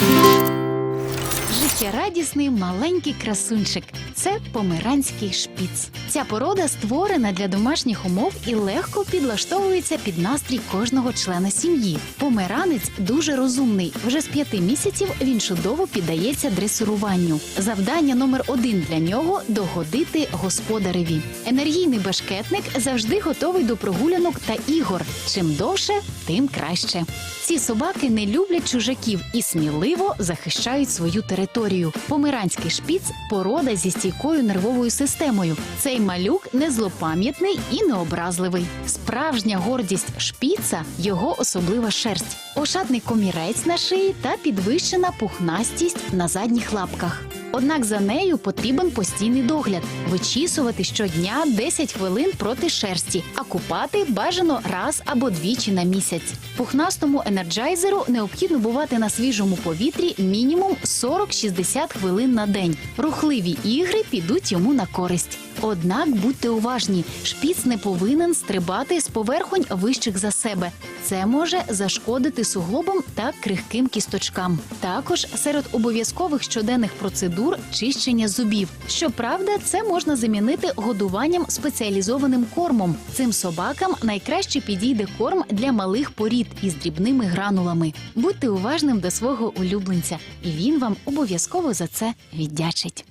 Thank you. Життєрадісний маленький красунчик це померанський шпіц. Ця порода створена для домашніх умов і легко підлаштовується під настрій кожного члена сім'ї. Померанець дуже розумний. Вже з п'яти місяців він чудово піддається дресируванню. Завдання номер один для нього догодити господареві. Енергійний башкетник завжди готовий до прогулянок та ігор. Чим довше, тим краще. Ці собаки не люблять чужаків і сміливо захищають свою територію. Померанський шпіц порода зі стійкою нервовою системою. Цей малюк не злопам'ятний і необразливий. Справжня гордість шпіца його особлива шерсть, ошатний комірець на шиї та підвищена пухнастість на задніх лапках. Однак за нею потрібен постійний догляд, вичісувати щодня 10 хвилин проти шерсті, а купати бажано раз або двічі на місяць. Пухнастому енерджайзеру необхідно бувати на свіжому повітрі мінімум 40-60 хвилин на день. Рухливі ігри підуть йому на користь. Однак будьте уважні, шпіц не повинен стрибати з поверхонь вищих за себе. Це може зашкодити суглобам та крихким кісточкам. Також серед обов'язкових щоденних процедур чищення зубів. Щоправда, це можна замінити годуванням спеціалізованим кормом. Цим собакам найкраще підійде корм для малих порід із дрібними гранулами. Будьте уважним до свого улюбленця, і він вам обов'язково за це віддячить.